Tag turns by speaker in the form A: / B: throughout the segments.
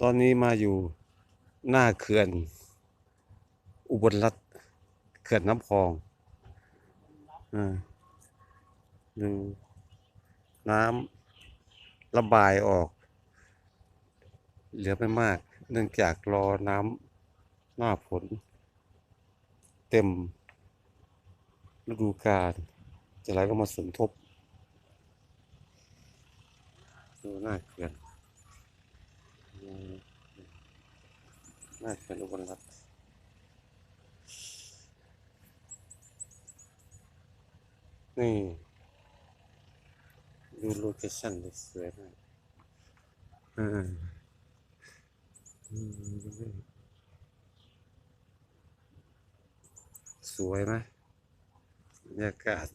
A: ตอนนี้มาอยู่หน้าเขื่อน อุบลรัตน์เขื่อนน้ำพองอ่าดูน้ำระบายออก เหลือไม่มาก เนื่องจากรอน้ำหน้าฝนเต็มฤดูกาลจะไหลก็มาสมทบ ดูหน้าเขื่อนหน้าเขื่อนอุบลรัตน์นี่ ดูโลเคชั่นสวยมากอ่าอืมสวยไหมบรรยากาศ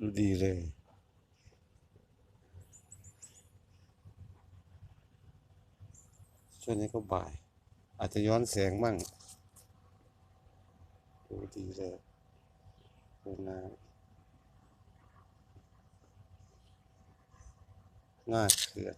A: ดูดีเลย ช่วงนี้ก็บ่าย อาจจะย้อนแสงมั่งดูดีเลยดูน้ำหน้าเขื่อน